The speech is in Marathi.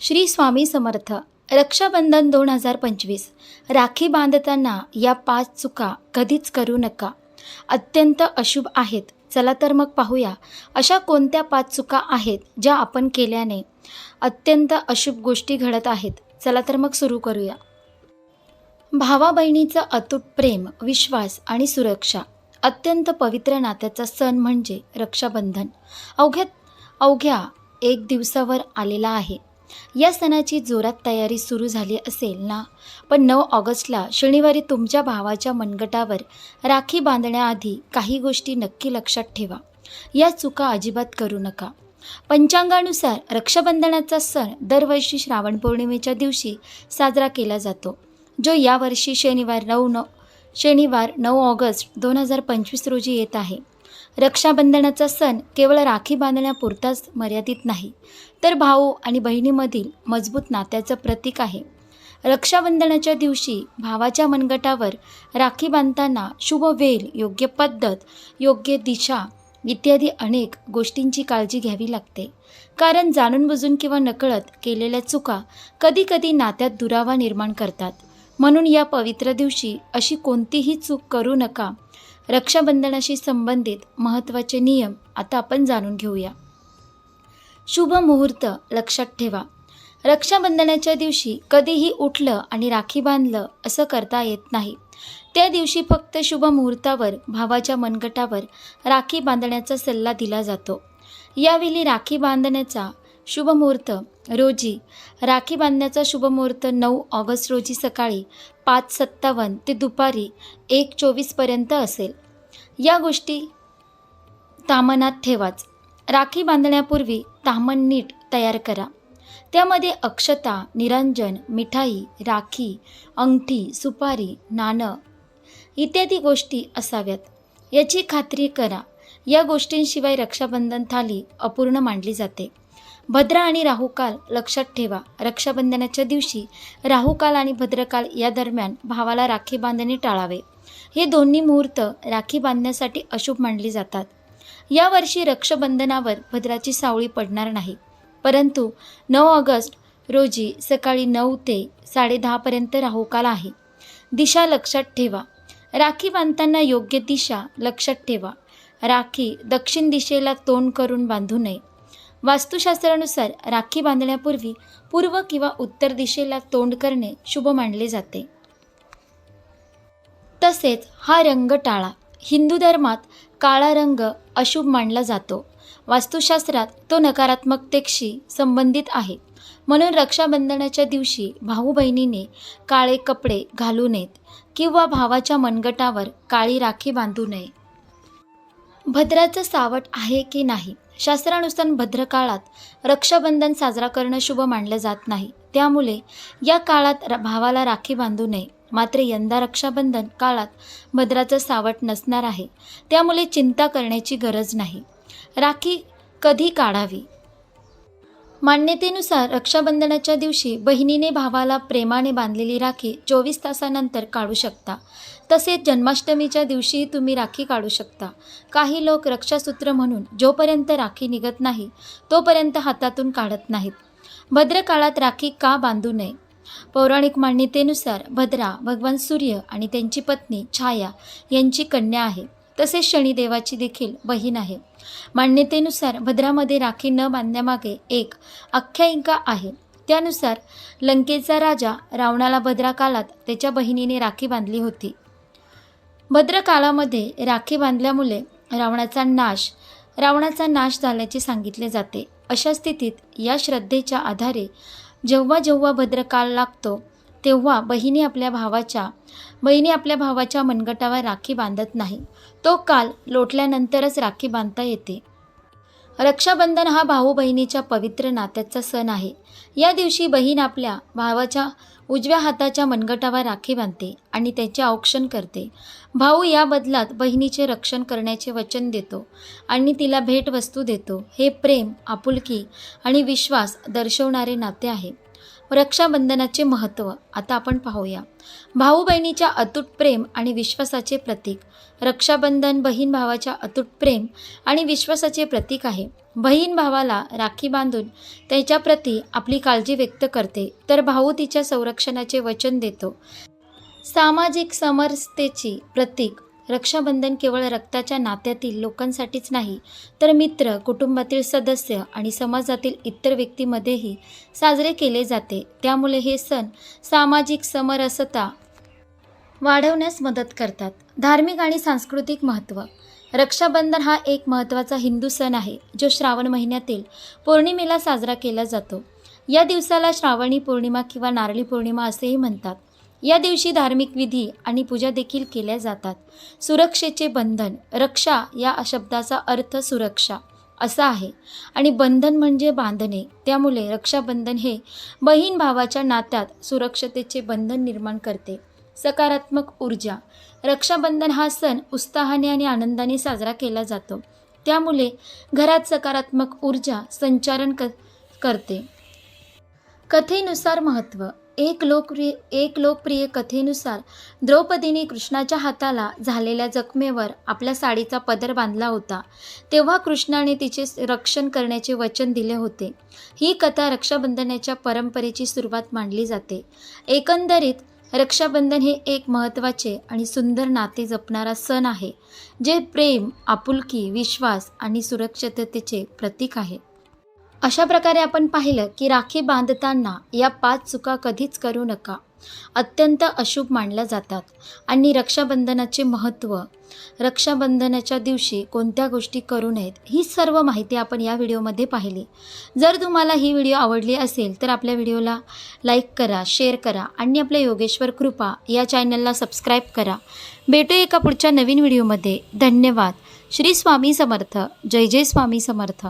श्री स्वामी समर्थ. रक्षाबंधन दोन हजार पंचवीस. राखी बांधताना या पाच चुका कधीच करू नका. अत्यंत अशुभ आहेत. चला तर मग पाहूया. अशा कोणत्या पाच चुका आहेत ज्या आपण केल्याने अत्यंत अशुभ गोष्टी घडत आहेत? चला तर मग सुरू करूया. भावा बहिणीचं अतूट प्रेम विश्वास आणि सुरक्षा. अत्यंत पवित्र नात्याचा सण म्हणजे रक्षाबंधन. अवघ्या अवघ्या एक दिवसावर आलेला आहे. या सणाची जोरात तयारी सुरू झाली असेल ना? पण नऊ ऑगस्टला शनिवारी तुमच्या भावाच्या मनगटावर राखी बांधण्याआधी काही गोष्टी नक्की लक्षात ठेवा. या चुका अजिबात करू नका. पंचांगानुसार रक्षाबंधनाचा सण दरवर्षी श्रावण पौर्णिमेच्या दिवशी साजरा केला जातो जो यावर्षी शनिवार नऊ नऊ शनिवार नऊ ऑगस्ट दोन हजार पंचवीस रोजी येत आहे. रक्षाबंधनाचा सण केवळ राखी बांधण्यापुरताच मर्यादित नाही तर भाऊ आणि बहिणीमधील मजबूत नात्याचं प्रतीक आहे. रक्षाबंधनाच्या दिवशी भावाच्या मनगटावर राखी बांधताना शुभ वेल योग्य पद्धत योग्य दिशा इत्यादी अनेक गोष्टींची काळजी घ्यावी लागते. कारण जाणून बुजून किंवा नकळत केलेल्या चुका कधीकधी नात्यात दुरावा निर्माण करतात. म्हणून या पवित्र दिवशी अशी कोणतीही चूक करू नका. रक्षाबंधनाशी संबंधित महत्त्वाचे नियम आता आपण जाणून घेऊया. शुभ मुहूर्त लक्षात ठेवा. रक्षाबंधनाच्या दिवशी कधीही उठलं आणि राखी बांधलं असं करता येत नाही. त्या दिवशी फक्त शुभ मुहूर्तावर भावाच्या मनगटावर राखी बांधण्याचा सल्ला दिला जातो. यावेळी राखी बांधण्याचा शुभमुहूर्त. रोजी. राखी बांधण्याचा शुभमुहूर्त नऊ ऑगस्ट रोजी सकाळी पाच सत्तावन्न ते दुपारी एक चोवीसपर्यंत असेल. या गोष्टी तामनात ठेवाच. राखी बांधण्यापूर्वी तामण नीट तयार करा. त्यामध्ये अक्षता निरंजन मिठाई राखी अंगठी सुपारी नाणं इत्यादी गोष्टी असाव्यात. याची खात्री करा. या गोष्टींशिवाय रक्षाबंधन थाली अपूर्ण मानली जाते. भद्रा आणि राहुकाल लक्षात ठेवा. रक्षाबंधनाच्या दिवशी राहुकाल आणि भद्रकाल या दरम्यान भावाला राखी बांधणे टाळावे. हे दोन्ही मुहूर्त राखी बांधण्यासाठी अशुभ मानली जातात. यावर्षी रक्षाबंधनावर भद्राची सावळी पडणार नाही. परंतु नऊ ऑगस्ट रोजी सकाळी नऊ ते साडेदहापर्यंत राहुकाल आहे. दिशा लक्षात ठेवा. राखी बांधताना योग्य दिशा लक्षात ठेवा. राखी दक्षिण दिशेला तोंड करून बांधू नये. वास्तुशास्त्रानुसार राखी बांधण्यापूर्वी पूर्व किंवा उत्तर दिशेला तोंड करणे शुभ मानले जाते. तसेच हा रंग टाळा हिंदू धर्मात काळा रंग अशुभ मानला जातो. वास्तुशास्त्रात तो नकारात्मकतेशी संबंधित आहे. म्हणून रक्षाबंधनाच्या दिवशी भाऊ बहिणीने काळे कपडे घालू नयेत किंवा भावाच्या मनगटावर काळी राखी बांधू नये. भद्राचं सावट आहे की नाही? शास्त्रानुसार भद्रकाळात रक्षाबंधन साजरा करणं शुभ मानलं जात नाही. त्यामुळे या काळात र- भावाला राखी बांधू नये. मात्र यंदा रक्षाबंधन काळात भद्राचं सावट नसणार आहे. त्यामुळे चिंता करण्याची गरज नाही. राखी कधी काढावी? मान्यतेनुसार रक्षाबंधनाच्या दिवशी बहिणीने भावाला प्रेमाने बांधलेली राखी चोवीस तासानंतर काढू शकता. तसेच जन्माष्टमीच्या दिवशीही तुम्ही राखी काढू शकता. काही लोक रक्षासूत्र म्हणून जोपर्यंत राखी निघत नाही तोपर्यंत हातातून काढत नाहीत. भद्रकाळात राखी का बांधू नये? पौराणिक मान्यतेनुसार भद्रा भगवान सूर्य आणि त्यांची पत्नी छाया यांची कन्या आहे. तसेच शनिदेवाची देखील बहीण आहे. मान्यतेनुसार भद्रामध्ये राखी न बांधण्यामागे एक आख्यायिका आहे. त्यानुसार लंकेचा राजा रावणाला भद्रा काळात त्याच्या बहिणीने राखी बांधली होती. भद्रकाळामध्ये राखी बांधल्यामुळे रावणाचा नाश रावणाचा नाश झाल्याचे सांगितले जाते. अशा स्थितीत या श्रद्धेच्या आधारे जेव्हा जेव्हा भद्रकाळ लागतो तेव्हा बहिणी आपल्या भावाच्या बहिणी आपल्या भावाच्या मनगटावर राखी बांधत नाही. तो काल लोटल्यानंतरच राखी बांधता येते. रक्षाबंधन हा भाऊ बहिणीच्या पवित्र नात्याचा सण आहे. या दिवशी बहीण आपल्या भावाच्या उजव्या हाताच्या मनगटावर राखी बांधते आणि त्याचे औक्षण करते. भाऊ या बदलात बहिणीचे रक्षण करण्याचे वचन देतो आणि तिला भेटवस्तू देतो. हे प्रेम आपुलकी आणि विश्वास दर्शवणारे नाते आहे. रक्षाबंधनाचे महत्त्व आता आपण पाहूया. भाऊ बहिणीच्या अतूट प्रेम आणि विश्वासाचे प्रतीक. रक्षाबंधन बहीण भावाच्या अतूट प्रेम आणि विश्वासाचे प्रतीक आहे. बहीण भावाला राखी बांधून त्याच्याप्रती आपली काळजी व्यक्त करते तर भाऊ तिच्या संरक्षणाचे वचन देतो. सामाजिक समरसतेची प्रतीक रक्षाबंधन केवळ रक्ताच्या नात्यातील लोकांसाठीच नाही तर मित्र कुटुंबातील सदस्य आणि समाजातील इतर व्यक्तीमध्येही साजरे केले जाते. त्यामुळे हे सण सामाजिक समरसता वाढवण्यास मदत करतात. धार्मिक आणि सांस्कृतिक महत्त्व. रक्षाबंधन हा एक महत्त्वाचा हिंदू सण आहे जो श्रावण महिन्यातील पौर्णिमेला साजरा केला जातो. या दिवसाला श्रावणी पौर्णिमा किंवा नारळी पौर्णिमा असेही म्हणतात. या दिवशी धार्मिक विधी आणि पूजा देखील केल्या जातात. सुरक्षेचे बंधन रक्षा या शब्दाचा अर्थ सुरक्षा असा आहे. आणि बंधन म्हणजे बांधणे त्यामुळे रक्षाबंधन हे बहीण भावाच्या नात्यात सुरक्षतेचे बंधन निर्माण करते. सकारात्मक ऊर्जा रक्षाबंधन हा सण उत्साहाने आणि आनंदाने साजरा केला जातो. त्यामुळे घरात सकारात्मक ऊर्जा संचारण क करते. कथेनुसार महत्त्व एक लोकप्रिय एक लोकप्रिय कथेनुसार द्रौपदीने कृष्णाच्या हाताला झालेल्या जखमेवर आपल्या साडीचा पदर बांधला होता. तेव्हा कृष्णाने तिचे रक्षण करण्याचे वचन दिले होते. ही कथा रक्षाबंधनाच्या परंपरेची सुरुवात मानली जाते. एकंदरीत रक्षाबंधन हे एक महत्त्वाचे आणि सुंदर नाते जपणारा सण आहे जे प्रेम आपुलकी विश्वास आणि सुरक्षिततेचे प्रतीक आहे. अशा प्रकारे आपण पाहिलं की राखी बांधताना या पाच चुका कधीच करू नका. अत्यंत अशुभ मानल्या जातात. आणि रक्षाबंधनाचे महत्त्व रक्षाबंधनाच्या दिवशी कोणत्या गोष्टी करू नयेत ही सर्व माहिती आपण या व्हिडिओमध्ये पाहिली. जर तुम्हाला ही व्हिडिओ आवडली असेल तर आपल्या व्हिडिओला लाईक करा शेअर करा आणि आपल्या योगेश्वर कृपा या चॅनलला सबस्क्राईब करा. भेटू एका पुढच्या नवीन व्हिडिओमध्ये. धन्यवाद. श्री स्वामी समर्थ. जय जय स्वामी समर्थ.